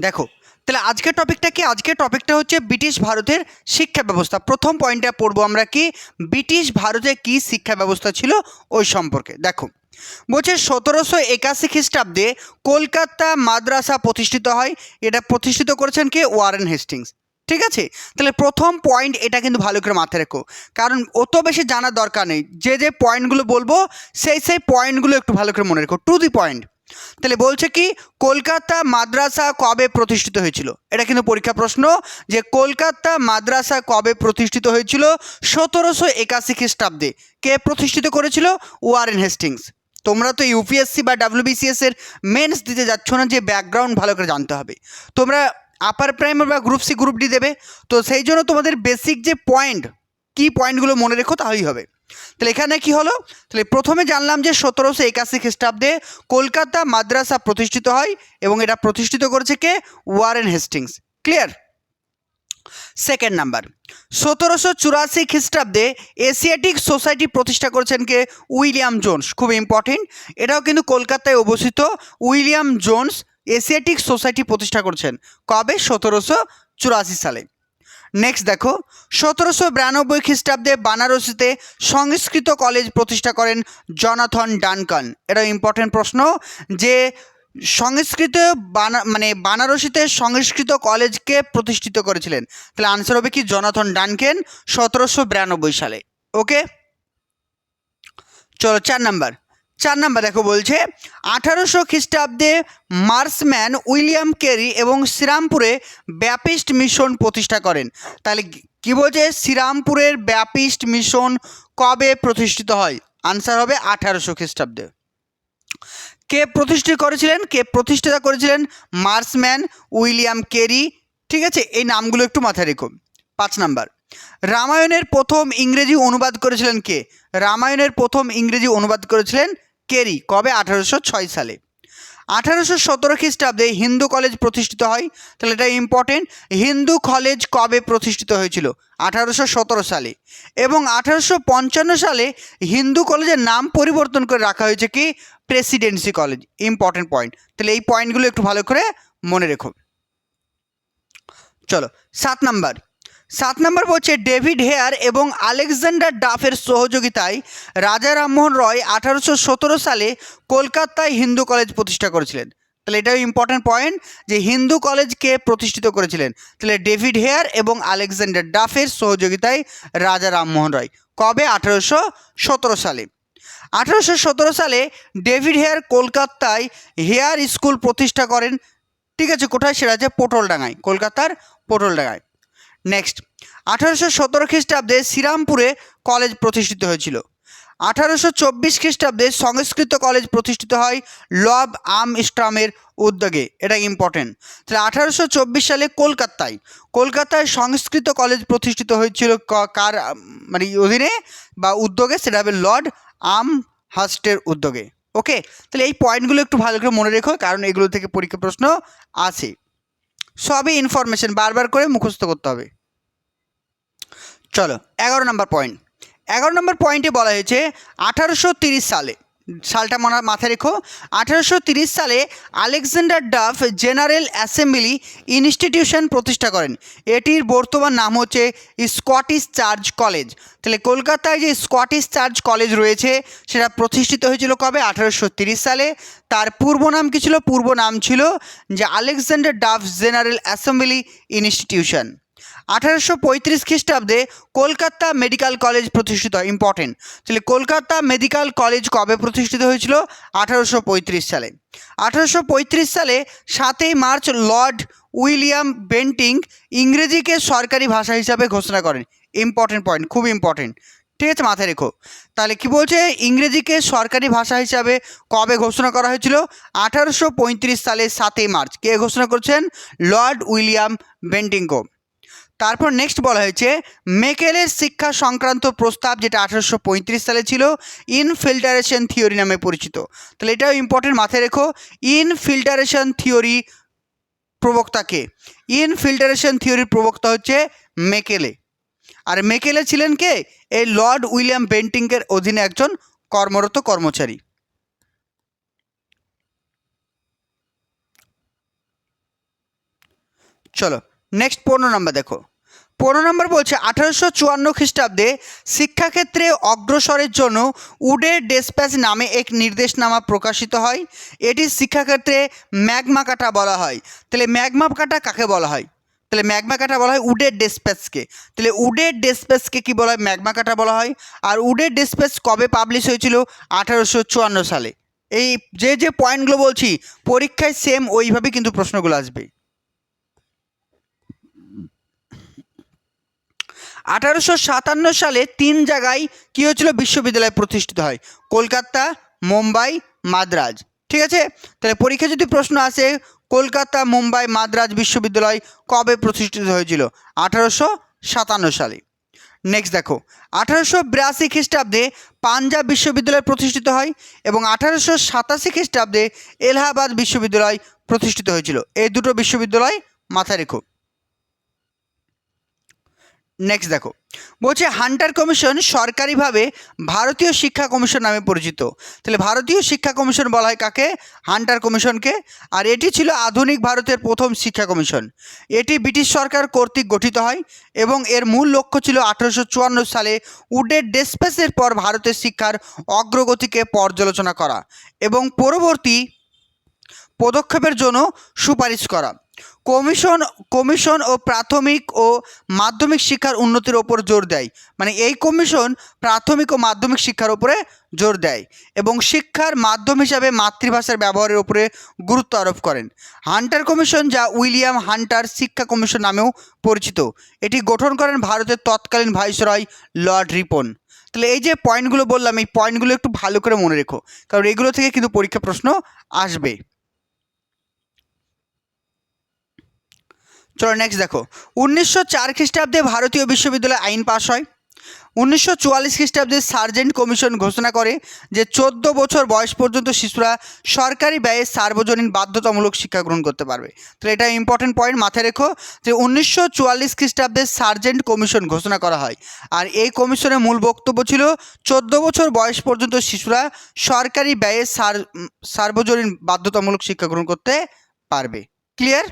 দেখো, তাহলে আজকের টপিকটা কি? আজকের টপিকটা হচ্ছে ব্রিটিশ ভারতের শিক্ষা ব্যবস্থা। প্রথম পয়েন্টটা পড়ব আমরা কি? ব্রিটিশ ভারতে কি শিক্ষা ব্যবস্থা ছিল ওই সম্পর্কে। দেখো, বলছে সতেরোশো একাশি খ্রিস্টাব্দে কলকাতা মাদ্রাসা প্রতিষ্ঠিত হয়। এটা প্রতিষ্ঠিত করেছেন কে? Warren Hastings. ঠিক আছে? তাহলে প্রথম পয়েন্ট এটা কিন্তু ভালো করে মাথায় রেখো। কারণ অত বেশি জানার দরকার নেই। যে যে পয়েন্টগুলো বলব, সেই সেই পয়েন্টগুলো একটু ভালো করে মনে রেখো। টু দি পয়েন্ট তাহলে বলছে কি, কলকাতা মাদ্রাসা কবে প্রতিষ্ঠিত হয়েছিল? এটা কিন্তু পরীক্ষা প্রশ্ন যে কলকাতা মাদ্রাসা কবে প্রতিষ্ঠিত হয়েছিল? সতেরোশো একাশি খ্রিস্টাব্দে। কে প্রতিষ্ঠিত করেছিল? Warren Hastings. তোমরা তো ইউপিএসসি বা ডাব্লিউবিসিএস এর মেন্স দিতে যাচ্ছ না যে ব্যাকগ্রাউন্ড ভালো করে জানতে হবে। তোমরা আপার প্রাইমারি বা গ্রুপ সি গ্রুপ ডি দেবে। তো সেই জন্য তোমাদের বেসিক যে পয়েন্ট কি পয়েন্টগুলো মনে রেখো তাহলেই হবে। তাহলে এখানে কি হলো? তাহলে প্রথমে জানলাম যে সতেরোশো একাশি খ্রিস্টাব্দে কলকাতা মাদ্রাসা প্রতিষ্ঠিত হয় এবং এটা প্রতিষ্ঠিত করেছে কে? Warren Hastings. Clear second number সতেরোশো চুরাশি খ্রিস্টাব্দে এশিয়াটিক সোসাইটি প্রতিষ্ঠা করেছেন কে? William Jones. খুব ইম্পর্টেন্ট এটাও কিন্তু কলকাতায় অবস্থিত। উইলিয়াম জোন্স এশিয়াটিক সোসাইটি প্রতিষ্ঠা করেছেন। কবে? সতেরোশো চুরাশি সালে। নেক্সট দেখো, সতেরোশো বিরানব্বই খ্রিস্টাব্দে বানারসিতে সংস্কৃত কলেজ প্রতিষ্ঠা করেন জনাথন ডানকান। এটা ইম্পর্টেন্ট প্রশ্ন যে সংস্কৃত বানা মানে বানারসিতে সংস্কৃত কলেজকে প্রতিষ্ঠিত করেছিলেন? তাহলে আনসার হবে কি জনাথন ডানকেন সতেরোশো বিরানব্বই সালে। ওকে চলো, চার নাম্বার চার নাম্বার দেখো বলছে, আঠারোশো খ্রিস্টাব্দে মার্সম্যান উইলিয়াম কেরি এবং শ্রীরামপুরে ব্যাপিস্ট মিশন প্রতিষ্ঠা করেন। তাহলে কি বলছে? শ্রীরামপুরের ব্যাপিস্ট মিশন কবে প্রতিষ্ঠিত হয়? আনসার হবে আঠারোশো খ্রিস্টাব্দে। কে প্রতিষ্ঠিত করেছিলেন? কে প্রতিষ্ঠিত করেছিলেন? Marshman William Carey. ঠিক আছে, এই নামগুলো একটু মাথায় রেখো। পাঁচ নাম্বার, রামায়ণের প্রথম ইংরেজি অনুবাদ করেছিলেন কে? রামায়ণের প্রথম ইংরেজি অনুবাদ করেছিলেন কেরি কবে? আঠারোশো ছয় সালে। আঠারোশো সতেরো খ্রিস্টাব্দে হিন্দু কলেজ প্রতিষ্ঠিত হয়। তাহলে এটা ইম্পর্টেন্ট হিন্দু কলেজ কবে প্রতিষ্ঠিত হয়েছিল? আঠারোশো সতেরো সালে। এবং আঠারোশো পঞ্চান্ন সালে হিন্দু কলেজের নাম পরিবর্তন করে রাখা হয়েছে কি? Presidency college. ইম্পর্টেন্ট পয়েন্ট তাহলে এই পয়েন্টগুলো একটু ভালো করে মনে রেখো। চলো, সাত নাম্বার। সাত নম্বর বলছে, ডেভিড হেয়ার এবং আলেকজান্ডার ডাফের সহযোগিতায় রাজা রামমোহন রয় আঠারোশো সতেরো সালে কলকাতায় হিন্দু কলেজ প্রতিষ্ঠা করেছিলেন। তাহলে এটাও ইম্পর্টেন্ট পয়েন্ট যে হিন্দু কলেজকে প্রতিষ্ঠিত করেছিলেন। তাহলে ডেভিড হেয়ার এবং আলেকজান্ডার ডাফের সহযোগিতায় রাজা রামমোহন রয়। কবে? আঠারোশো সতেরো সালে। আঠারোশো সতেরো সালে ডেভিড হেয়ার কলকাতায় হেয়ার স্কুল প্রতিষ্ঠা করেন। ঠিক আছে, কোথায়? সেটা আছে পটলডাঙ্গায়, কলকাতার পটলডাঙ্গায়। নেক্সট আঠারোশো সতেরো খ্রিস্টাব্দে শ্রীরামপুরে কলেজ প্রতিষ্ঠিত হয়েছিল। আঠারোশো চব্বিশ খ্রিস্টাব্দে সংস্কৃত কলেজ প্রতিষ্ঠিত হয় লব আম ইস্টামের উদ্যোগে। এটা ইম্পর্টেন্ট তাহলে আঠারোশো চব্বিশ সালে কলকাতায় কলকাতায় সংস্কৃত কলেজ প্রতিষ্ঠিত হয়েছিল কার মানে অধীনে বা উদ্যোগে? সেটা হবে লর্ড আম হাস্টের উদ্যোগে। ওকে তাহলে এই পয়েন্টগুলো একটু ভালো করে মনে রেখো, কারণ এগুলো থেকে পরীক্ষা প্রশ্ন আসে সবই ইনফরমেশন বারবার করে মুখস্থ করতে হবে। চলো, এগারো নম্বর পয়েন্ট এগারো নম্বর পয়েন্টে বলা হয়েছে, আঠারোশো সালে সালটা মনে, মাথায় রেখো। আঠারোশো সালে Alexander Duff general assembly institution প্রতিষ্ঠা করেন। এটির বর্তমান নাম হচ্ছে স্কটিশ চার্চ কলেজ। তাহলে কলকাতায় যে স্কটিশ চার্চ কলেজ রয়েছে, সেটা প্রতিষ্ঠিত হয়েছিল কবে? আঠারোশো সালে। তার পূর্ব নাম কী ছিল? পূর্ব নাম ছিল যে Alexander Duff general assembly institution. আঠারোশো পঁয়ত্রিশ খ্রিস্টাব্দে কলকাতা মেডিকেল কলেজ প্রতিষ্ঠিত ইম্পর্টেন্ট তাহলে কলকাতা মেডিকেল কলেজ কবে প্রতিষ্ঠিত হয়েছিল? আঠারোশো পঁয়ত্রিশ সালে। আঠারোশো পঁয়ত্রিশ সালে সাতই মার্চ লর্ড উইলিয়াম বেন্টিং ইংরেজিকে সরকারি ভাষা হিসাবে ঘোষণা করেন। ইম্পর্টেন্ট পয়েন্ট খুব ইম্পর্টেন্ট ঠিক আছে, মাথায় রেখো। তাহলে কি বলছে? ইংরেজিকে সরকারি ভাষা হিসাবে কবে ঘোষণা করা হয়েছিল? আঠারোশো পঁয়ত্রিশ সালে সাতই মার্চ। কে ঘোষণা করছেন? লর্ড উইলিয়াম বেন্টিংকো। তারপর নেক্সট বলা হয়েছে, মেকেলের শিক্ষা সংক্রান্ত প্রস্তাব যেটা আঠারোশো পঁয়ত্রিশ সালে ছিল ইনফিল্টারেশন থিওরি নামে পরিচিত। তাহলে এটাও ইম্পর্টেন্ট মাথায় রেখো ইনফিল্টারেশন থিওরি প্রবক্তাকে ইনফিল্টারেশন থিওরির প্রবক্তা হচ্ছে মেকেলে। আর মেকেলে ছিলেন কে? এই লর্ড উইলিয়াম বেন্টিংয়ের অধীনে একজন কর্মরত কর্মচারী। চলো নেক্সট পনেরো নম্বর দেখো। পনেরো নম্বর বলছে, আঠারোশো চুয়ান্ন খ্রিস্টাব্দে শিক্ষাক্ষেত্রে অগ্রসরের জন্য উডের ডেসপ্যাচ নামে এক নির্দেশনামা প্রকাশিত হয়। এটি শিক্ষাক্ষেত্রে ম্যাগমা কাটা বলা হয়। তাহলে ম্যাগমা কাটা কাকে বলা হয়? তাহলে ম্যাগমা কাটা বলা হয় উডের ডেসপ্যাচকে। তাহলে উডের ডেসপ্যাচকে কী বলা হয়? ম্যাগমা কাটা বলা হয়। আর উডের ডেসপ্যাচ কবে পাবলিশ হয়েছিল? আঠারোশো চুয়ান্ন সালে। এই যে যে পয়েন্টগুলো বলছি, পরীক্ষায় সেম ওইভাবেই কিন্তু প্রশ্নগুলো আসবে। আঠারোশো সাতান্ন সালে তিন জায়গায় কী হয়েছিল? বিশ্ববিদ্যালয় প্রতিষ্ঠিত হয়। কলকাতা, মুম্বাই, মাদ্রাজ। ঠিক আছে? তাহলে পরীক্ষা যদি প্রশ্ন আসে, কলকাতা, মুম্বাই, মাদ্রাজ বিশ্ববিদ্যালয় কবে প্রতিষ্ঠিত হয়েছিল? আঠারোশো সাতান্ন সালে। নেক্সট দেখো। আঠারোশো বিরাশি খ্রিস্টাব্দে পাঞ্জাব বিশ্ববিদ্যালয় প্রতিষ্ঠিত হয় এবং আঠারোশো সাতাশি খ্রিস্টাব্দে এলাহাবাদ বিশ্ববিদ্যালয় প্রতিষ্ঠিত হয়েছিল। এই দুটো বিশ্ববিদ্যালয় মাথায় রেখো। নেক্সট দেখো। বলছে হান্টার কমিশন সরকারিভাবে ভারতীয় শিক্ষা কমিশন নামে পরিচিত। তাহলে ভারতীয় শিক্ষা কমিশন বলা হয় কাকে? হান্টার কমিশনকে আর এটি ছিল আধুনিক ভারতের প্রথম শিক্ষা কমিশন। এটি ব্রিটিশ সরকার কর্তৃক গঠিত হয় এবং এর মূল লক্ষ্য ছিল আঠারোশো সালে উডের ডেসপেসের পর ভারতের শিক্ষার অগ্রগতিকে পর্যালোচনা করা এবং পরবর্তী পদক্ষেপের জন্য সুপারিশ করা। কমিশন কমিশন ও প্রাথমিক ও মাধ্যমিক শিক্ষার উন্নতির ওপর জোর দেয়। মানে এই কমিশন প্রাথমিক ও মাধ্যমিক শিক্ষার ওপরে জোর দেয় এবং শিক্ষার মাধ্যম হিসাবে মাতৃভাষার ব্যবহারের উপরে গুরুত্ব আরোপ করেন। হান্টার কমিশন, যা উইলিয়াম হান্টার শিক্ষা কমিশন নামেও পরিচিত, এটি গঠন করেন ভারতের তৎকালীন ভাইসরয় লর্ড রিপন। তাহলে এই যে পয়েন্টগুলো বললাম, এই পয়েন্টগুলো একটু ভালো করে মনে রেখো, কারণ এগুলো থেকে কিন্তু পরীক্ষা প্রশ্ন আসবে। চলো নেক্সট দেখো। উনিশশো চার খ্রিস্টাব্দে ভারতীয় বিশ্ববিদ্যালয় আইন পাশ হয়। উনিশশো চুয়াল্লিশ খ্রিস্টাব্দে সার্জেন্ট কমিশন ঘোষণা করে যে চোদ্দ বছর বয়স পর্যন্ত শিশুরা সরকারি ব্যয়ে সার্বজনীন বাধ্যতামূলক শিক্ষা গ্রহণ করতে পারবে। তো এটা ইম্পর্টেন্ট পয়েন্ট মাথায় রেখো যে উনিশশো চুয়াল্লিশ খ্রিস্টাব্দে সার্জেন্ট কমিশন ঘোষণা করা হয়। আর এই কমিশনের মূল বক্তব্য ছিল চোদ্দ বছর বয়স পর্যন্ত শিশুরা সরকারি ব্যয়ে সার সার্বজনীন বাধ্যতামূলক শিক্ষা গ্রহণ করতে পারবে। ক্লিয়ার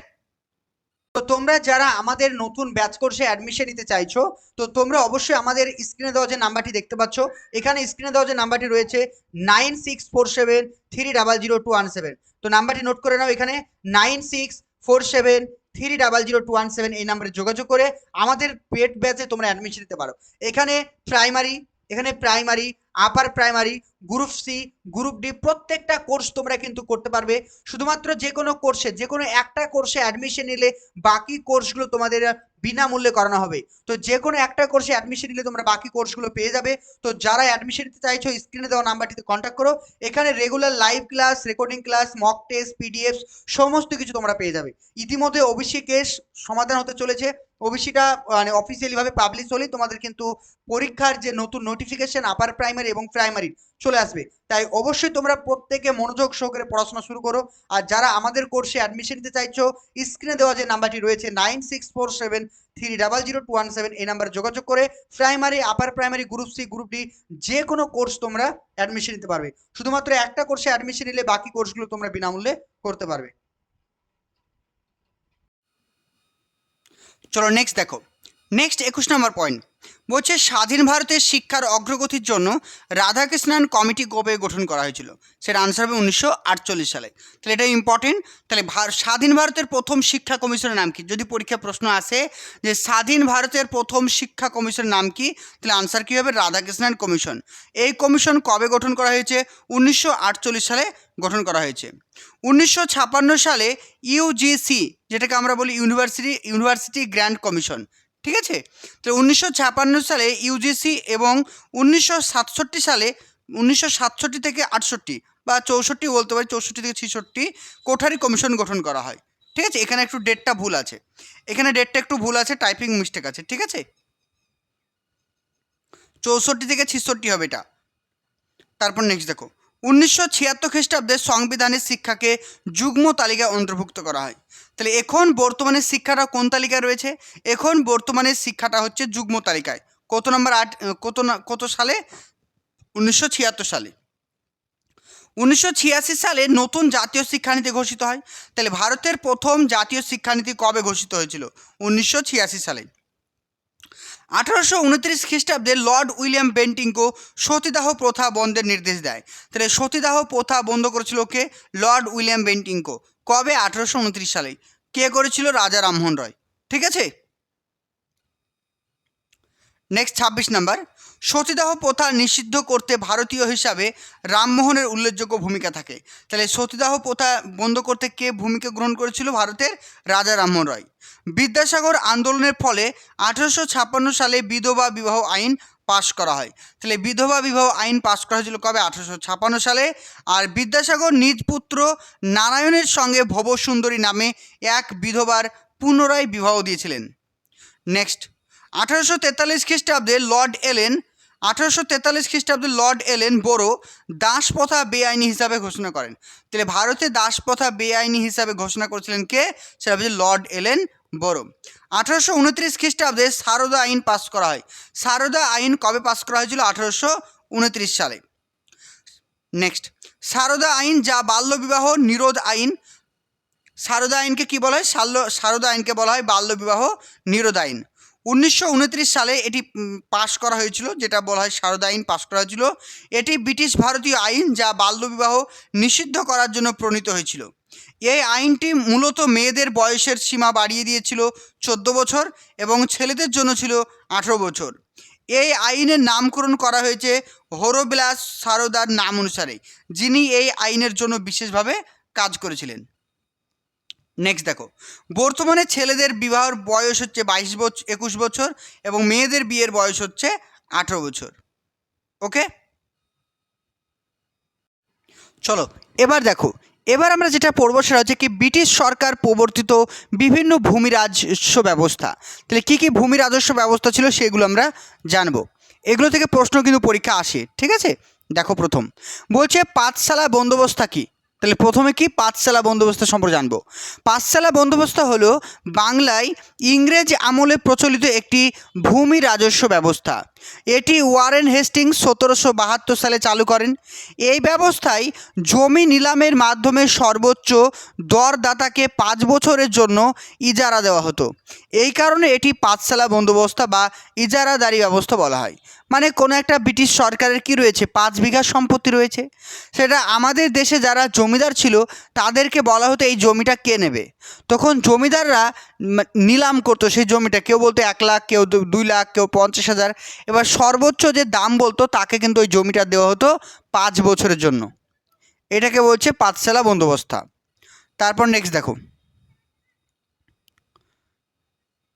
তো তোমরা যারা আমাদের নতুন ব্যাচ কোর্সে অ্যাডমিশন নিতে চাইছো, তো তোমরা অবশ্যই আমাদের স্ক্রিনে দেওয়া যে নাম্বারটি দেখতে পাচ্ছ, এখানে স্ক্রিনে দেওয়া যে নাম্বারটি রয়েছে nine six four seven three double zero two one seven তো নাম্বারটি নোট করে নাও এখানে nine six four seven three double zero two one seven এই নাম্বারে যোগাযোগ করে আমাদের পেড ব্যাচে তোমরা অ্যাডমিশন নিতে পারো। এখানে প্রাইমারি এখানে primary upper primary group C group D প্রত্যেকটা কোর্স তোমরা কিন্তু করতে পারবে। শুধুমাত্র যে কোনো কোর্সে যে কোনো একটা কোর্সে অ্যাডমিশন নিলে বাকি কোর্সগুলো তোমাদের বিনামূল্যে করানো হবে। তো যে কোনো একটা কোর্সে অ্যাডমিশন নিলে তোমরা বাকি কোর্সগুলো পেয়ে যাবে। তো যারা অ্যাডমিশন নিতে চাইছো স্ক্রিনে দেওয়া নাম্বারটিতে কন্ট্যাক্ট করো। এখানে regular live class recording class mock test PDF সমস্ত কিছু তোমরা পেয়ে যাবে। ইতিমধ্যে ওবিসি কেস সমাধান হতে চলেছে। ওবিসিটা মানে অফিসিয়ালিভাবে পাবলিশ হলেই তোমাদের কিন্তু পরীক্ষার যে নতুন নোটিফিকেশন আপার প্রাইমারি এবং প্রাইমারি চলে আসবে। তাই অবশ্যই তোমরা প্রত্যেকে মনোযোগ সহকারে পড়াশোনা শুরু করো। আর যারা আমাদের কোর্সে অ্যাডমিশন নিতে চাইছো স্ক্রিনে দেওয়া যে নাম্বারটি রয়েছে nine six four seven three double zero two one seven এই নাম্বারে যোগাযোগ করে primary upper primary group C group D যে কোনো কোর্স তোমরা অ্যাডমিশন নিতে পারবে। শুধুমাত্র একটা কোর্সে অ্যাডমিশন নিলে বাকি কোর্সগুলো তোমরা বিনামূল্যে করতে পারবে। চলো নেক্সট দেখো। নেক্সট একুশ নম্বর পয়েন্ট বলছে, স্বাধীন ভারতের শিক্ষার অগ্রগতির জন্য রাধাকৃষ্ণন কমিটি কবে গঠন করা হয়েছিল? সেটা আনসার হবে উনিশশো আটচল্লিশ সালে। তাহলে এটা ইম্পর্টেন্ট তাহলে স্বাধীন ভারতের প্রথম শিক্ষা কমিশনের নাম কি? যদি পরীক্ষা প্রশ্ন আসে যে স্বাধীন ভারতের প্রথম শিক্ষা কমিশনের নাম কি? তাহলে আনসার কী হবে? রাধাকৃষ্ণন কমিশন। এই কমিশন কবে গঠন করা হয়েছে? উনিশশো আটচল্লিশ সালে গঠন করা হয়েছে। উনিশশো সালে ইউজিসি যেটাকে আমরা বলি ইউনিভার্সিটি ইউনিভার্সিটি গ্র্যান্ড কমিশন ঠিক আছে? তো উনিশশো সালে ইউজিসি এবং উনিশশো সাতষট্টি সালে উনিশশো সাতষট্টি থেকে আটষট্টি বা চৌষট্টি বলতে পারি, চৌষট্টি থেকে ছেষট্টি কোঠারি কমিশন গঠন করা হয়। ঠিক আছে? এখানে একটু ডেটটা ভুল আছে। এখানে ডেটটা একটু ভুল আছে, টাইপিং মিস্টেক আছে, ঠিক আছে? চৌষট্টি থেকে ছেষট্টি হবে এটা। তারপর নেক্সট দেখো। উনিশশো ছিয়াত্তর খ্রিস্টাব্দে সংবিধানের শিক্ষাকে যুগ্ম তালিকায় অন্তর্ভুক্ত করা হয়। তাহলে এখন বর্তমানে শিক্ষাটা কোন তালিকায় রয়েছে? এখন বর্তমানে শিক্ষাটা হচ্ছে যুগ্ম তালিকায়। কত নম্বর আট কত কত সালে? উনিশশো ছিয়াত্তর সালে। উনিশশো ছিয়াশি সালে নতুন জাতীয় শিক্ষানীতি ঘোষিত হয়। তাহলে ভারতের প্রথম জাতীয় শিক্ষানীতি কবে ঘোষিত হয়েছিল? উনিশশো ছিয়াশি সালে। আঠারোশো উনত্রিশ খ্রিস্টাব্দে লর্ড উইলিয়াম বেন্টিংকো সতীদাহ প্রথা বন্ধের নির্দেশ দেয়। তাহলে সতীদাহ প্রথা বন্ধ করেছিল কে? লর্ড উইলিয়াম বেন্টিংকো কবে? আঠারোশো উনত্রিশ সালে কে করেছিল? রাজা রামমোহন রয়। ঠিক আছে? নেক্সট ছাব্বিশ নাম্বার। সতীদাহ প্রথা নিষিদ্ধ করতে ভারতীয় হিসাবে রামমোহনের উল্লেখযোগ্য ভূমিকা থাকে। তাহলে সতীদাহ প্রথা বন্ধ করতে কে ভূমিকা গ্রহণ করেছিল? ভারতের রাজা রামমোহন রায়। বিদ্যাসাগর আন্দোলনের ফলে আঠেরোশো ছাপ্পান্ন সালে বিধবা বিবাহ আইন পাশ করা হয়। তাহলে বিধবা বিবাহ আইন পাশ করা হয়েছিল কবে? আঠেরোশো ছাপ্পান্ন সালে। আর বিদ্যাসাগর নিজ পুত্র নারায়ণের সঙ্গে ভবসুন্দরী নামে এক বিধবার পুনরায় বিবাহ দিয়েছিলেন। নেক্সট আঠারোশো তেতাল্লিশ খ্রিস্টাব্দে লর্ড এলেন, আঠারোশো তেতাল্লিশ খ্রিস্টাব্দে লর্ড এলেন বড়ো দাস প্রথা বেআইনি হিসাবে ঘোষণা করেন। তাহলে ভারতে দাস প্রথা বেআইনি হিসাবে ঘোষণা করেছিলেন কে? সেটা হচ্ছে লর্ড এলেন বড়ো। আঠারোশো উনত্রিশ খ্রিস্টাব্দে সারদা আইন পাস করা হয়। সারদা আইন কবে পাস করা হয়েছিল? আঠারোশো উনত্রিশ সালে। নেক্সট সারদা আইন যা বাল্যবিবাহ নিরোধ আইন, সারদা আইনকে কী বলা হয়? সাল্য, সারদা আইনকে বলা হয় বাল্যবিবাহ নিরোধ আইন। উনিশশো উনত্রিশ সালে এটি পাশ করা হয়েছিল, যেটা বলা হয় সারদা আইন পাশ করা হয়েছিল। এটি ব্রিটিশ ভারতীয় আইন যা বাল্যবিবাহ নিষিদ্ধ করার জন্য প্রণীত হয়েছিল। এই আইনটি মূলত মেয়েদের বয়সের সীমা বাড়িয়ে দিয়েছিল চোদ্দ বছর এবং ছেলেদের জন্য ছিল আঠেরো বছর। এই আইনের নামকরণ করা হয়েছে হরবিলাস সারদার নাম অনুসারে, যিনি এই আইনের জন্য বিশেষভাবে কাজ করেছিলেন। নেক্সট দেখো, বর্তমানে ছেলেদের বিবাহের বয়স হচ্ছে বাইশ বছর একুশ বছর এবং মেয়েদের বিয়ের বয়স হচ্ছে আঠেরো বছর। ওকে চলো, এবার দেখো এবার আমরা যেটা পড়ব সেটা হচ্ছে কি ব্রিটিশ সরকার প্রবর্তিত বিভিন্ন ভূমি রাজস্ব ব্যবস্থা। তাহলে কী কী ভূমি রাজস্ব ব্যবস্থা ছিল সেগুলো আমরা জানব। এগুলো থেকে প্রশ্ন কিন্তু পরীক্ষা আসে, ঠিক আছে? দেখো প্রথম। বলছে পাঠশালা বন্দোবস্তা কী? তাহলে প্রথমে কি পাঠশালা বন্দোবস্ত সম্পর্কে জানব। পাঠশালা বন্দোবস্ত হলো বাংলায় ইংরেজ আমলে প্রচলিত একটি ভূমি রাজস্ব ব্যবস্থা। এটি ওয়ারেন হেস্টিংস সতেরোশো বাহাত্তর সালে চালু করেন। এই ব্যবস্থায় জমি নিলামের মাধ্যমে সর্বোচ্চ দরদাতাকে পাঁচ বছরের জন্য ইজারা দেওয়া হতো। এই কারণে এটি পাঠশালা বন্দোবস্ত বা ইজারাদারি ব্যবস্থা বলা হয়। মানে কোনো একটা ব্রিটিশ সরকারের কি রয়েছে? পাঁচ বিঘা সম্পত্তি রয়েছে। সেটা আমাদের দেশে যারা জমিদার ছিল, তাদেরকে বলা হতো এই জমিটা কে নেবে? তখন জমিদাররা নিলাম করতো সেই জমিটা। কেউ বলতো এক লাখ, কেউ দুই লাখ, কেউ পঞ্চাশ হাজার। এবার সর্বোচ্চ যে দাম বলতো, তাকে কিন্তু ওই জমিটা দেওয়া হতো পাঁচ বছরের জন্য। এটাকে বলছে পাঠশালা বন্দোবস্ত। তারপর নেক্সট দেখো।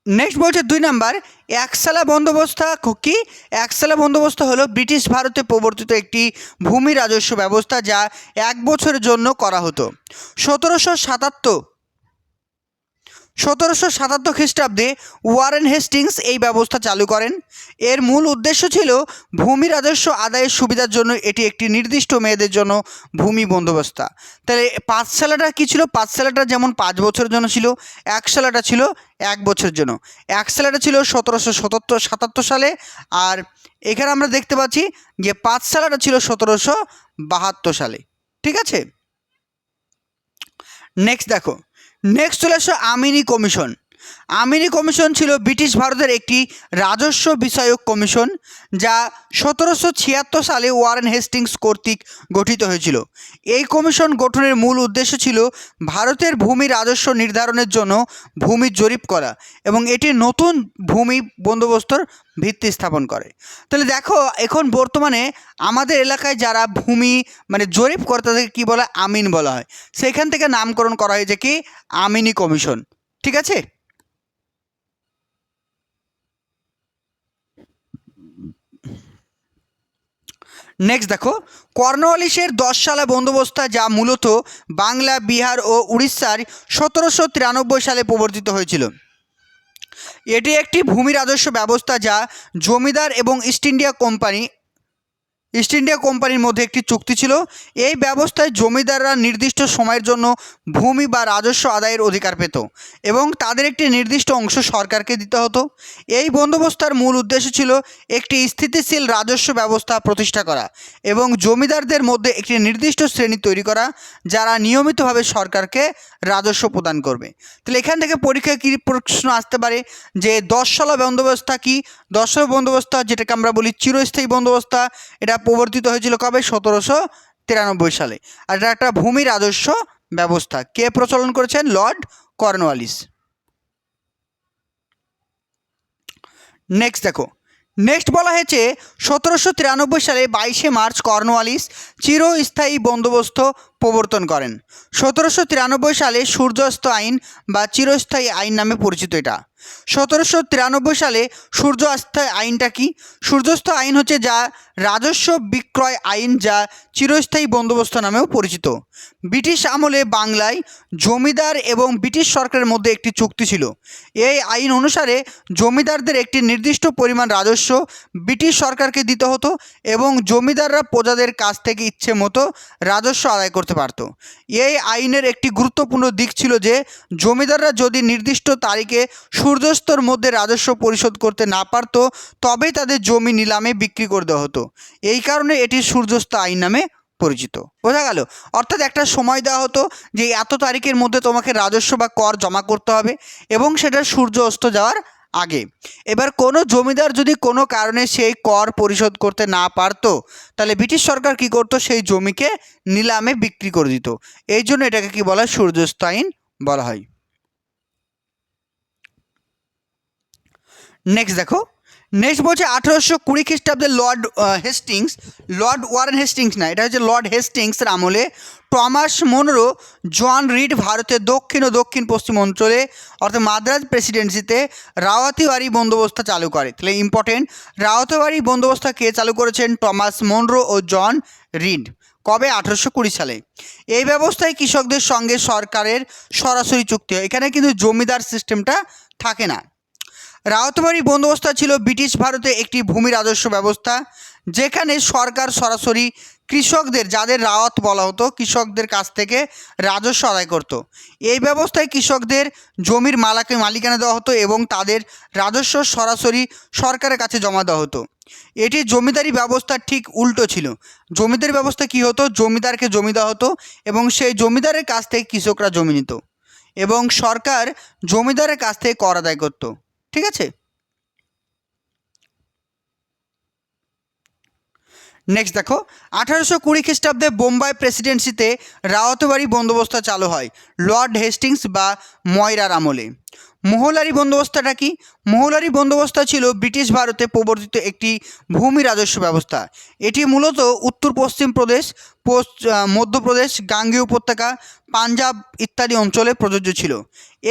নেক্সট বলছে দুই নাম্বার একশালা বন্দোবস্ত কি একশালা বন্দোবস্ত হলো ব্রিটিশ ভারতে প্রবর্তিত একটি ভূমি রাজস্ব ব্যবস্থা যা এক বছরের জন্য করা হতো। সতেরোশো সাতাত্তর সতেরোশো সাতাত্তর খ্রিস্টাব্দে ওয়ারেন হেস্টিংস এই ব্যবস্থা চালু করেন। এর মূল উদ্দেশ্য ছিল ভূমি রাজস্ব আদায়ের সুবিধার জন্য এটি একটি নির্দিষ্ট মেয়েদের জন্য ভূমি বন্দোবস্ত। তাহলে পাঁচশালাটা কী ছিল? পাঁচশালাটা যেমন পাঁচ বছরের জন্য ছিল একশালাটা ছিল এক বছরের জন্য। একশালাটা ছিল সতেরোশো সতাত্তর সাতাত্তর সালে আর এখানে আমরা দেখতে পাচ্ছি যে পাঁচশালাটা ছিল সতেরোশো বাহাত্তর সালে। ঠিক আছে? নেক্সট দেখো। নেক্সট চলে আসো আমিনি কমিশন। আমিনি কমিশন ছিল ব্রিটিশ ভারতের একটি রাজস্ব বিষয়ক কমিশন, যা সতেরোশো ছিয়াত্তর সালে ওয়ারেন হেস্টিংস কর্তৃক গঠিত হয়েছিল। এই কমিশন গঠনের মূল উদ্দেশ্য ছিল ভারতের ভূমি রাজস্ব নির্ধারণের জন্য ভূমি জরিপ করা এবং এটি নতুন ভূমি বন্দোবস্তর ভিত্তি স্থাপন করে। তাহলে দেখো, এখন বর্তমানে আমাদের এলাকায় যারা ভূমি মানে জরিপ করে তাদেরকে কী বলা? আমিন বলা হয়। সেখান থেকে নামকরণ করা হয়েছে কি? আমিনি কমিশন। ঠিক আছে? নেক্সট দেখো কর্নওয়ালিসের দশ সালা বন্দোবস্ত যা মূলত বাংলা, বিহার ও উড়িষ্যার সতেরোশো তিরানব্বই সালে প্রবর্তিত হয়েছিল। এটি একটি ভূমি রাজস্ব ব্যবস্থা যা জমিদার এবং East India company East India কোম্পানির মধ্যে একটি চুক্তি ছিল। এই ব্যবস্থায় জমিদাররা নির্দিষ্ট সময়ের জন্য ভূমি বা রাজস্ব আদায়ের অধিকার পেত এবং তাদের একটি নির্দিষ্ট অংশ সরকারকে দিতে হতো। এই বন্দোবস্তার মূল উদ্দেশ্য ছিল একটি স্থিতিশীল রাজস্ব ব্যবস্থা প্রতিষ্ঠা করা এবং জমিদারদের মধ্যে একটি নির্দিষ্ট শ্রেণি তৈরি করা, যারা নিয়মিতভাবে সরকারকে রাজস্ব প্রদান করবে। তাহলে এখান থেকে পরীক্ষায় কী প্রশ্ন আসতে পারে যে দশশলা বন্দোবস্তা কি? দশশলা বন্দোবস্তা যেটাকে আমরা বলি চিরস্থায়ী বন্দোবস্তা, এটা প্রবর্তিত হয়েছিল কবে? সতেরোশো তিরানব্বই সালে। আর এটা একটা ভূমি রাজস্ব ব্যবস্থা। কে প্রচলন করেছেন? Lord Cornwallis. নেক্সট দেখো। নেক্সট বলা হয়েছে, সতেরোশো তিরানব্বই সালে বাইশে মার্চ কর্নওয়ালিস চিরস্থায়ী বন্দোবস্ত প্রবর্তন করেন। সতেরোশো তিরানব্বই সালে সূর্যাস্ত আইন বা চিরস্থায়ী আইন নামে পরিচিত এটা। সতেরোশো তিরানব্বই সালে সূর্যাস্ত আইনটা কি? সূর্যাস্ত আইন হচ্ছে যা রাজস্ব বিক্রয় আইন যা চিরস্থায়ী বন্দোবস্ত নামেও পরিচিত। ব্রিটিশ আমলে বাংলায় জমিদার এবং ব্রিটিশ সরকারের মধ্যে একটি চুক্তি ছিল। এই আইন অনুসারে জমিদারদের একটি নির্দিষ্ট পরিমাণ রাজস্ব ব্রিটিশ সরকারকে দিতে হতো এবং জমিদাররা প্রজাদের কাছ থেকে ইচ্ছে মতো রাজস্ব আদায় করতে পারত। এই আইনের একটি গুরুত্বপূর্ণ দিক ছিল যে, জমিদাররা যদি নির্দিষ্ট তারিখে সূর্যাস্তর মধ্যে রাজস্ব পরিশোধ করতে না পারত, তবেই তাদের জমি নিলামে বিক্রি করে দেওয়া হতো। এই কারণে এটি সূর্যাস্ত আইন নামে পরিচিত। বোঝা গেল? অর্থাৎ একটা সময় দেওয়া হতো যে এত তারিখের মধ্যে তোমাকে রাজস্ব বা কর জমা করতে হবে এবং সেটা সূর্য অস্ত যাওয়ার আগে। এবার কোনো জমিদার যদি কোনো কারণে সেই কর পরিশোধ করতে না পারতো, তাহলে ব্রিটিশ সরকার কি করতো? সেই জমিকে নিলামে বিক্রি করে দিত। এই জন্য এটাকে কি বলা? হয় সূর্যাস্ত আইন বলা হয়। নেক্সট দেখো। নেক্সট বলছে আঠেরোশো কুড়ি খ্রিস্টাব্দে Lord Hastings. Lord Warren Hastings না, এটা হচ্ছে লর্ড হেস্টিংসের আমলে টমাস মনরো, জন রিড ভারতের দক্ষিণ ও দক্ষিণ পশ্চিম অঞ্চলে, অর্থাৎ মাদ্রাজ প্রেসিডেন্সিতে রাওয়াতিওয়ারি বন্দোবস্ত চালু করে। তাহলে ইম্পর্টেন্ট রাওয়াতিওয়ারি বন্দোবস্ত কে চালু করেছেন? টমাস মনরো ও জন রিড। কবে? আঠারোশো কুড়ি সালে। এই ব্যবস্থায় কৃষকদের সঙ্গে সরকারের সরাসরি চুক্তি হয়। এখানে কিন্তু জমিদার সিস্টেমটা থাকে না। রাওতবাড়ি বন্দোবস্ত ছিল ব্রিটিশ ভারতে একটি ভূমি রাজস্ব ব্যবস্থা, যেখানে সরকার সরাসরি কৃষকদের, যাদের রাওয়াত বলা হতো, কৃষকদের কাছ থেকে রাজস্ব আদায় করত। এই ব্যবস্থায় কৃষকদের জমির মালাকে মালিকানা দেওয়া হতো এবং তাদের রাজস্ব সরাসরি সরকারের কাছে জমা দেওয়া হতো। এটি জমিদারি ব্যবস্থার ঠিক উল্টো ছিল। জমিদারি ব্যবস্থা কী হতো? জমিদারকে জমি দেওয়া হতো এবং সেই জমিদারের কাছ থেকে কৃষকরা জমি নিত এবং সরকার জমিদারের কাছ থেকে কর আদায় করতো। ঠিক আছে? নেক্সট দেখো, আঠারোশো কুড়ি খ্রিস্টাব্দে বোম্বাই প্রেসিডেন্সিতে রাওয়াতবাড়ি বন্দোবস্ত চালু হয় লর্ড হেস্টিংস বা ময়রার আমলে। মহলারি বন্দোবস্তটা কি? মহলারি বন্দোবস্ত ছিল ব্রিটিশ ভারতে প্রবর্তিত একটি ভূমি রাজস্ব ব্যবস্থা। এটি মূলত উত্তর পশ্চিম প্রদেশ মধ্যপ্রদেশ, গাঙ্গেয় উপত্যকা, পাঞ্জাব ইত্যাদি অঞ্চলে প্রযোজ্য ছিল।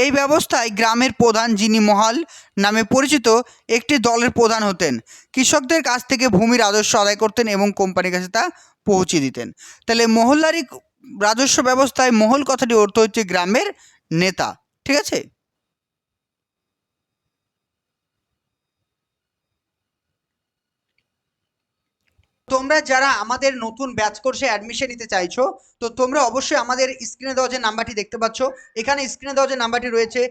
এই ব্যবস্থায় গ্রামের প্রধান যিনি মহাল নামে পরিচিত একটি দলের প্রধান হতেন। কৃষকদের কাছ থেকে ভূমি রাজস্ব আদায় করতেন এবং কোম্পানির কাছে তা পৌঁছে দিতেন। তাহলে মহল্লারি রাজস্ব ব্যবস্থায় মহল কথাটি অর্থ হচ্ছে গ্রামের নেতা, ঠিক আছে? তোমরা যারা আমাদের নতুন ব্যাচ কোর্সে অ্যাডমিশন নিতে চাইছো, তো তোমরা অবশ্যই আমাদের স্ক্রিনে দেওয়া যে নাম্বারটি দেখতে পাচ্ছ, এখানে স্ক্রিনে দেওয়া যে নাম্বারটি রয়েছে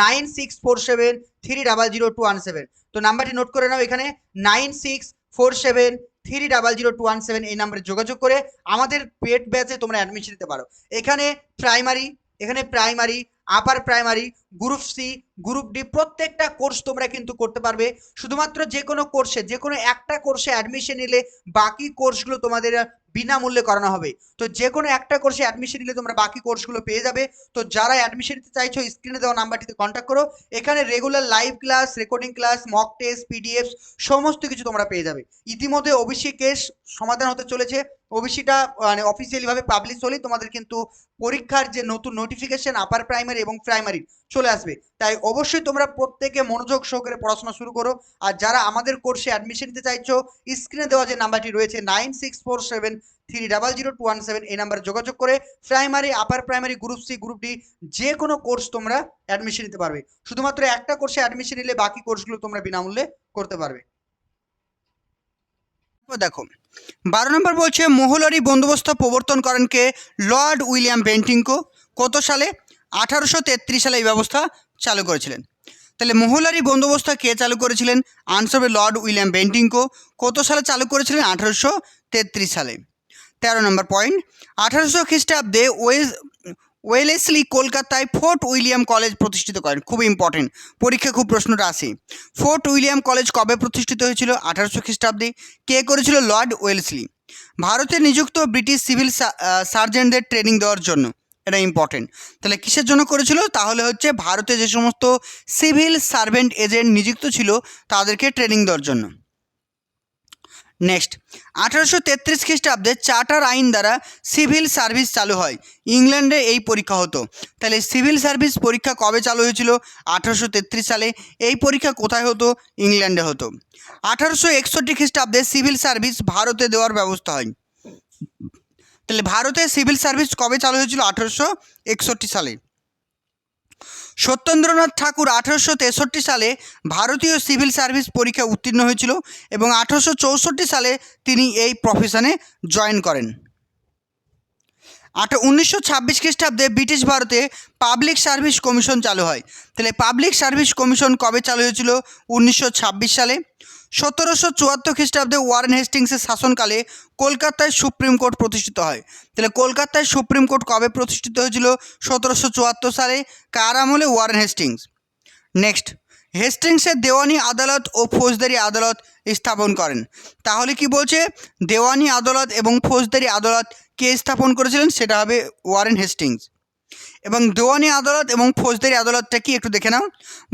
nine six four seven three double zero two one seven তো নাম্বারটি নোট করে নাও এখানে nine six four seven three double zero two one seven এই নাম্বারে যোগাযোগ করে আমাদের পেড ব্যাচে তোমরা অ্যাডমিশন নিতে পারো। এখানে প্রাইমারি এখানে primary upper primary group C, group D, প্রত্যেকটা কোর্স তোমরা কিন্তু করতে পারবে। শুধুমাত্র যে কোনো কোর্সে, যে কোনো একটা কোর্সে অ্যাডমিশন নিলে বাকি কোর্সগুলো তোমাদের বিনামূল্যে করানো হবে। তো যে কোনো একটা কোর্সে অ্যাডমিশন নিলে তোমরা বাকি কোর্সগুলো পেয়ে যাবে। তো যারা অ্যাডমিশন নিতে চাইছো স্ক্রিনে দেওয়া নাম্বারটিতে কন্ট্যাক্ট করো। এখানে regular live class recording class mock test PDF সমস্ত কিছু তোমরা পেয়ে যাবে। ইতিমধ্যে ওবিসি কেস সমাধান হতে চলেছে। ওবিসিটা মানে অফিসিয়ালিভাবে পাবলিশ হলেই তোমাদের কিন্তু পরীক্ষার যে নতুন নোটিফিকেশন আপার প্রাইমারি এবং প্রাইমারি চলে আসবে। তাই অবশ্যই তোমরা প্রত্যেকে মনোযোগ সহকারে পড়াশোনা শুরু করো। আর যারা আমাদের কোর্সে অ্যাডমিশন নিতে চাইছো স্ক্রিনে দেওয়া যে নাম্বারটি রয়েছে nine six four seven three double zero two one seven এই নাম্বারে যোগাযোগ করে primary upper primary group C group D যে কোনো কোর্স তোমরা অ্যাডমিশন নিতে পারবে। শুধুমাত্র একটা কোর্সে অ্যাডমিশন নিলে বাকি কোর্সগুলো তোমরা বিনামূল্যে করতে পারবে। দেখো, বারো নম্বর বলছে, মোহলারি বন্দোবস্ত প্রবর্তন করেন কে? Lord William বেন্টিঙ্কো। কত সালে? আঠারোশো তেত্রিশ সালে এই ব্যবস্থা চালু করেছিলেন। তাহলে মহলারি বন্দোবস্ত কে চালু করেছিলেন? আনসার হবে লর্ড উইলিয়াম বেন্টিঙ্কো কত সালে চালু করেছিলেন? আঠারোশো তেত্রিশ সালে। তেরো নম্বর পয়েন্ট আঠারোশো খ্রিস্টাব্দে ওয়েস, ওয়েলেসলি কলকাতায় ফোর্ট উইলিয়াম কলেজ প্রতিষ্ঠিত করেন। খুব ইম্পর্টেন্ট পরীক্ষা খুব প্রশ্নটা আসে। ফোর্ট উইলিয়াম কলেজ কবে প্রতিষ্ঠিত হয়েছিল? আঠারোশো খ্রিস্টাব্দে। কে করেছিল? লর্ড ওয়েলসলি ভারতে নিযুক্ত ব্রিটিশ সিভিল সার্জেন্টদের ট্রেনিং দেওয়ার জন্য। এটা ইম্পর্টেন্ট তাহলে কিসের জন্য করেছিল? তাহলে হচ্ছে ভারতে যে সমস্ত সিভিল সার্ভেন্ট এজেন্ট নিযুক্ত ছিল, তাদেরকে ট্রেনিং দেওয়ার জন্য। নেক্সট আঠারোশো তেত্রিশ খ্রিস্টাব্দে চার্টার আইন দ্বারা সিভিল সার্ভিস চালু হয়। ইংল্যান্ডে এই পরীক্ষা হতো। তাহলে সিভিল সার্ভিস পরীক্ষা কবে চালু হয়েছিল? আঠারোশো তেত্রিশ সালে। এই পরীক্ষা কোথায় হতো? ইংল্যান্ডে হতো। আঠারোশো একষট্টি খ্রিস্টাব্দে সিভিল সার্ভিস ভারতে দেওয়ার ব্যবস্থা হয়। তাহলে ভারতে সিভিল সার্ভিস কবে চালু হয়েছিল? আঠারোশো একষট্টি সালে। সত্যেন্দ্রনাথ ঠাকুর আঠারোশো তেষট্টি সালে ভারতীয় সিভিল সার্ভিস পরীক্ষা উত্তীর্ণ হয়েছিল এবং আঠারোশো চৌষট্টি সালে তিনি এই প্রফেশনে জয়েন করেন। আট উনিশশো ছাব্বিশ খ্রিস্টাব্দে ব্রিটিশ ভারতে পাবলিক সার্ভিস কমিশন চালু হয়। তাহলে পাবলিক সার্ভিস কমিশন কবে চালু হয়েছিল? উনিশশো ছাব্বিশ সালে। সতেরোশো চুয়াত্তর খ্রিস্টাব্দে ওয়ারেন হেস্টিংসের শাসনকালে কলকাতায় সুপ্রিম কোর্ট প্রতিষ্ঠিত হয়। তাহলে কলকাতায় সুপ্রিম কোর্ট কবে প্রতিষ্ঠিত হয়েছিল? সতেরোশো চুয়াত্তর সালে কার আমলে ওয়ারেন হেস্টিংস? নেক্সট। হেস্টিংসের দেওয়ানি আদালত ও ফৌজদারি আদালত স্থাপন করেন। তাহলে কি বলছে? দেওয়ানি আদালত এবং ফৌজদারি আদালত কে স্থাপন করেছিলেন? সেটা হবে ওয়ারেন হেস্টিংস। এবং দেওয়ানি আদালত এবং ফৌজদারি আদালতটা কি একটু দেখে নাও।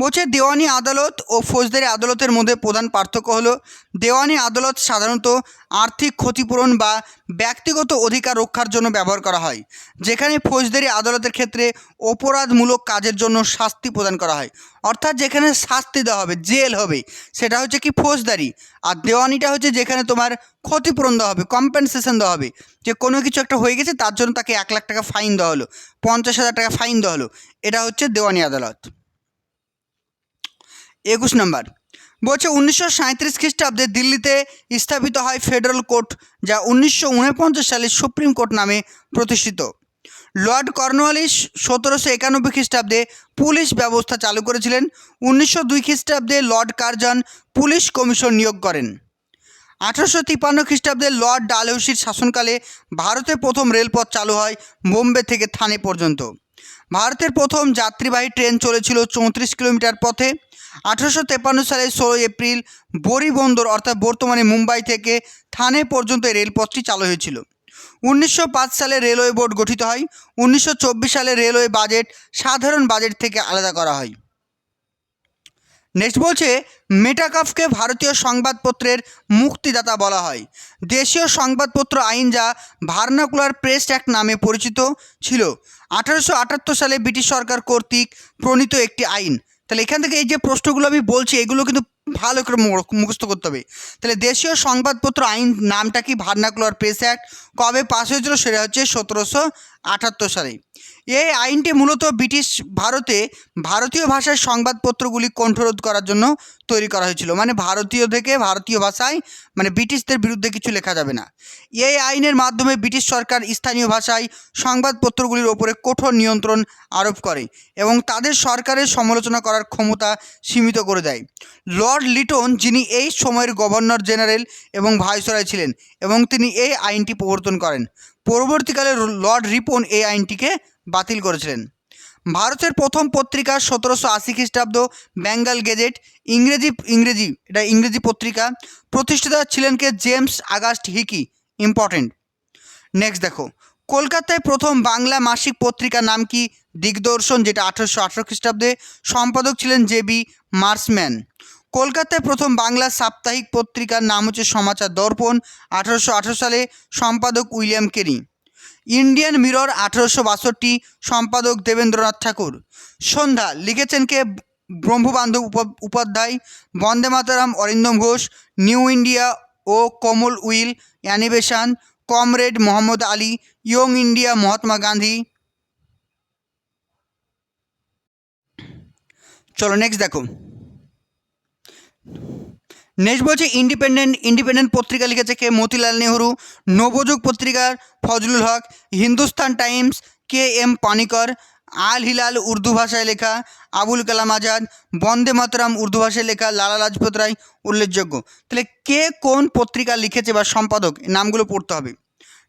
বলছে, দেওয়ানি আদালত ও ফৌজদারি আদালতের মধ্যে প্রধান পার্থক্য হলো, দেওয়ানি আদালত সাধারণত আর্থিক ক্ষতিপূরণ বা ব্যক্তিগত অধিকার রক্ষার জন্য ব্যবহার করা হয়, যেখানে ফৌজদারি আদালতের ক্ষেত্রে অপরাধমূলক কাজের জন্য শাস্তি প্রদান করা হয়। অর্থাৎ যেখানে শাস্তি দেওয়া হবে, জেল হবে, সেটা হচ্ছে কি ফৌজদারি। আর দেওয়ানিটা হচ্ছে যেখানে তোমার ক্ষতিপূরণ দেওয়া হবে কম্পেনসেশন দেওয়া হবে। যে কোনো কিছু একটা হয়ে গেছে, তার জন্য তাকে এক লাখ টাকা ফাইন দেওয়া হলো, পঞ্চাশ হাজার টাকা ফাইন দেওয়া হলো। এটা হচ্ছে দেওয়ানি আদালত। একুশ নম্বর, বলছে উনিশশো সাঁত্রিশ খ্রিস্টাব্দে দিল্লিতে স্থাপিত হয় ফেডারেল কোর্ট যা উনিশশো উনপঞ্চাশ সালে সুপ্রিম কোর্ট নামে প্রতিষ্ঠিত। লর্ড কর্নওয়ালিস সতেরোশো একানব্বই খ্রিস্টাব্দে পুলিশ ব্যবস্থা চালু করেছিলেন। উনিশশো দুই খ্রিস্টাব্দে লর্ড কার্জন পুলিশ কমিশন নিয়োগ করেন। আঠারোশো তিপ্পান্ন খ্রিস্টাব্দে লর্ড ডালহৌসির শাসনকালে ভারতে প্রথম রেলপথ চালু হয় বোম্বে থেকে থানে পর্যন্ত। ভারতের প্রথম যাত্রীবাহী ট্রেন চলেছিল চৌত্রিশ কিলোমিটার পথে। আঠারোশো তেপান্ন সালে ষোলোই এপ্রিল বরি বন্দর অর্থাৎ বর্তমানে মুম্বাই থেকে থানে পর্যন্ত রেলপথটি চালু হয়েছিল। উনিশশো পাঁচ সালে রেলওয়ে বোর্ড গঠিত হয়। উনিশশো চব্বিশ সালে রেলওয়ে বাজেট সাধারণ বাজেট থেকে আলাদা করা হয়। নেক্সট বলছে মেটাকাফকে ভারতীয় সংবাদপত্রের মুক্তিদাতা বলা হয়। দেশীয় সংবাদপত্র আইন যা ভার্নাকুলার প্রেস অ্যাক্ট নামে পরিচিত ছিল। আঠারোশো আটাত্তর সালে ব্রিটিশ সরকার কর্তৃক প্রণীত একটি আইন। তাহলে এখান থেকে এই যে প্রশ্নগুলো আমি বলছি, এগুলো কিন্তু ভালো করে মুখস্থ করতে হবে। তাহলে দেশীয় সংবাদপত্র আইন নামটা কি ভার্নাকুলার প্রেস অ্যাক্ট? কবে পাস হয়েছিল? সেটা হচ্ছে সতেরোশো আটাত্তর সালে। এই আইনটি মূলত ব্রিটিশ ভারতে ভারতীয় ভাষায় সংবাদপত্রগুলি কণ্ঠরোধ করার জন্য তৈরি করা হয়েছিল। মানে ভারতীয় থেকে ভারতীয় ভাষায় মানে ব্রিটিশদের বিরুদ্ধে কিছু লেখা যাবে না। এই আইনের মাধ্যমে ব্রিটিশ সরকার স্থানীয় ভাষায় সংবাদপত্রগুলির ওপরে কঠোর নিয়ন্ত্রণ আরোপ করে এবং তাদের সরকারের সমালোচনা করার ক্ষমতা সীমিত করে দেয়। লর্ড লিটন, যিনি এই সময়ের গভর্নর জেনারেল এবং ভাইসরয় ছিলেন এবং তিনি এই আইনটি প্রবর্তন করেন। পরবর্তীকালে লর্ড রিপন এই আইনটিকে বাতিল করেছিলেন। ভারতের প্রথম পত্রিকা সতেরোশো আশি খ্রিস্টাব্দ বেঙ্গল গেজেট, ইংরেজি ইংরেজি, এটা ইংরেজি পত্রিকা। প্রতিষ্ঠাতা ছিলেন কে James August Hicky important next দেখো, কলকাতায় প্রথম বাংলা মাসিক পত্রিকার নাম কি? দিগদর্শন, যেটা আঠারোশো আঠারো খ্রিস্টাব্দে সম্পাদক ছিলেন জে বি মার্সম্যান। কলকাতায় প্রথম বাংলা সাপ্তাহিক পত্রিকার নাম হচ্ছে সমাচার দর্পণ, আঠারোশো আঠারো সালে সম্পাদক উইলিয়াম কেরি। ইন্ডিয়ান মিরর আঠারোশো বাষট্টি সম্পাদক দেবেন্দ্রনাথ ঠাকুর। সন্ধ্যা লিখেছেন কে? ব্রহ্মবান্ধব উপ- উপাধ্যায়, বন্দে মাতারাম, অরিন্দম ঘোষ, নিউ ইন্ডিয়া ও commonweal Annie Besant comrade Mohammad Ali, young India Mahatma Gandhi. চলো নেক্সট দেখো। নেক্সট বলছে ইন্ডিপেন্ডেন্ট ইন্ডিপেন্ডেন্ট পত্রিকা লিখেছে কে? মতিলাল নেহরু, নবযুগ পত্রিকার Fazlul Haq, Hindustan Times, K M Panikkar, Al Hilal Urdu ভাষায় লেখা, আবুল কালাম আজাদ, বন্দে মাতরাম উর্দু ভাষায় লেখা, লালা লাজপত রায় উল্লেখযোগ্য। তাহলে কে কোন পত্রিকা লিখেছে বা সম্পাদক? নামগুলো পড়তে হবে।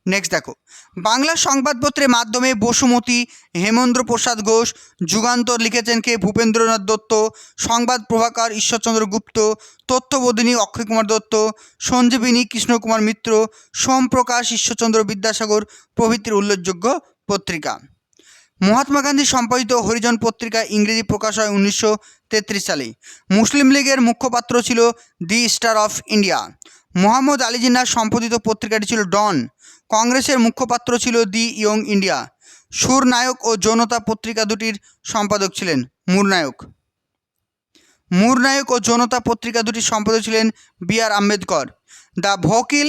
নেক্সট দেখো। বাংলা সংবাদপত্রের মাধ্যমে বসুমতী হেমেন্দ্র প্রসাদ ঘোষ, যুগান্তর লিখেছেন কে? ভূপেন্দ্রনাথ দত্ত, সংবাদ প্রভাকর ঈশ্বরচন্দ্র গুপ্ত তথ্যবোধিনী অক্ষয় কুমার দত্ত, সঞ্জীবিনী কৃষ্ণকুমার মিত্র, সোমপ্রকাশ ঈশ্বরচন্দ্র বিদ্যাসাগর, প্রভৃতির উল্লেখযোগ্য পত্রিকা। মহাত্মা গান্ধী সম্পাদিত হরিজন পত্রিকা ইংরেজি প্রকাশ হয় উনিশশো তেত্রিশ সালে। মুসলিম লীগের মুখপাত্র ছিল the star of India. Mohammad Ali জিন্নার সম্পাদিত পত্রিকাটি ছিল ডন। কংগ্রেসের মুখপাত্র ছিল দি ইয়ং ইন্ডিয়া। সুরনায়ক ও যৌনতা পত্রিকা দুটির সম্পাদক ছিলেন মুরনায়ক মুরনায়ক ও যৌনতা পত্রিকা দুটির সম্পাদক ছিলেন B R Ambedkar. The Vakil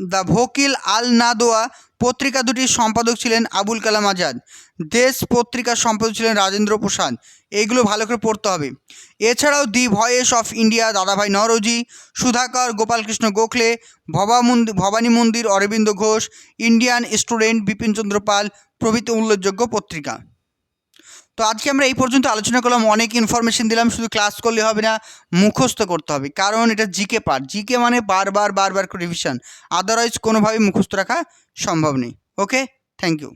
the Vakil Al Nadwa পত্রিকা দুটির সম্পাদক ছিলেন আবুল কালাম আজাদ। দেশ পত্রিকার সম্পাদক ছিলেন রাজেন্দ্র প্রসাদ। এইগুলো ভালো করে পড়তে হবে। এছাড়াও দি ভয়েস অফ ইন্ডিয়া দাদাভাই নরজি সুধাকর গোপালকৃষ্ণ গোখলে, ভবা ভবানী মন্দির অরবিন্দ ঘোষ, ইন্ডিয়ান স্টুডেন্ট বিপিনচন্দ্র পাল প্রভৃতি উল্লেখযোগ্য পত্রিকা। তো আজকে আমরা এই পর্যন্ত আলোচনা করলাম, অনেক ইনফরমেশন দিলাম, শুধু ক্লাস করলে হবে না, মুখস্থ করতে হবে। কারণ এটা জিকে পার জিকে মানে বারবার বারবার রিভিশন আদারওয়াইজ কোনোভাবেই মুখস্থ রাখা সম্ভব নেই। Okay thank you